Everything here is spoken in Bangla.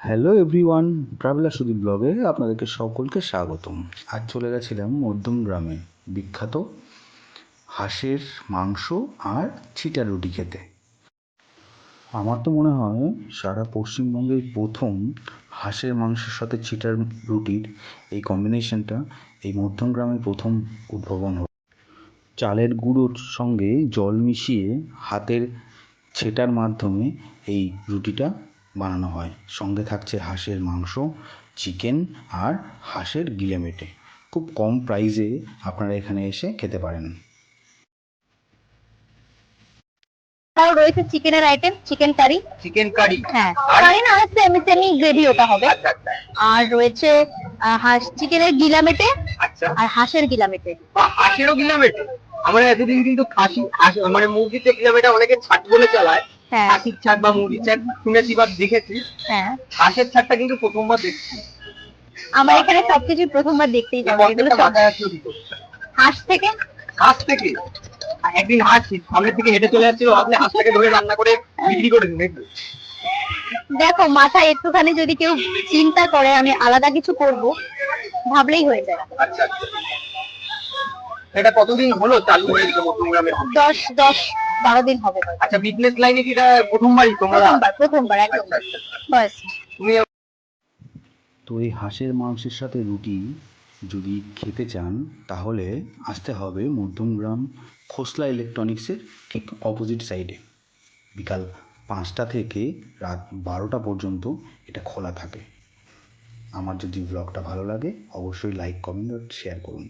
হ্যালো এভরিওয়ান ট্রাভেলার সুদীপ ব্লগে আপনাদেরকে সকলকে স্বাগতম। আজ চলে গেছিলাম মধ্যম গ্রামে, বিখ্যাত হাঁসের মাংস আর ছিটা রুটি খেতে। আমার তো মনে হয় সারা পশ্চিমবঙ্গের প্রথম হাঁসের মাংসের সাথে ছিটার রুটির এই কম্বিনেশনটা এই মধ্যম গ্রামে প্রথম উদ্ভাবন হলো। চালের গুঁড়োর সঙ্গে জল মিশিয়ে হাতের ছেটার মাধ্যমে এই রুটিটা বানানো হয়। সঙ্গে থাকছে হাঁসের মাংস চিকেন আর হাঁসের গিলেমেটে। খুব কম প্রাইসে আপনারা এখানে এসে খেতে পারেন। তাও রয়েছে চিকেনের item chicken curry chicken curry হ্যাঁ। আর? কারি না সেমি সেমি গ্রেভি ওটা হবে। আচ্ছা আচ্ছা আর রয়েছে হাঁস চিকেনের গিলামেটে আচ্ছা। আর হাঁসের গিলামেটে। হাঁসেরও এটা আমরা এতদিন কিন্তু খাসি মানে মুরগিতে গিলাম এটা অনেকে ছাট বলে চালায় হ্যাঁ খাসির ছাট বা মুরগির ছাট শুনেছি বা দেখেছি। হ্যাঁ। হাঁসের ছাটটা কিন্তু প্রথমবার দেখছি। আমার এখানে সবকিছু প্রথমবার দেখতেই যাব এগুলো সব মাথায় আসলো কি করে? হাঁস থেকে? হাঁস থেকে? একদিন হাঁস সামনের থেকে হেঁটে চলে যাচ্ছিল ভাবলে হাঁসটাকে ধরে রান্না করে বিক্রি করে দিন দেখো মাথায় একটুখানি যদি কেউ চিন্তা করে আমি আলাদা কিছু করব ভাবলেই হয়ে যায়। আচ্ছা আচ্ছা। এটা কতদিন হলো চালু হয়েছে দশ দশ বারো দিন হবে। আচ্ছা বিজনেস লাইনে কি এটা প্রথমবারই তোমরা? প্রথমবার প্রথমবার একদম। আচ্ছা, আচ্ছা, আচ্ছা। তুমি তো এই হাঁসের মাংসের সাথে রুটি যদি খেতে চান তাহলে আসতে হবে মধ্যমগ্রাম খোসলা ইলেকট্রনিক্সের ঠিক অপোজিট সাইডে বিকাল পাঁচটা থেকে রাত বারোটা পর্যন্ত এটা খোলা থাকে। আমার যদি ব্লগটা ভালো লাগে অবশ্যই লাইক কমেন্ট আর শেয়ার করুন।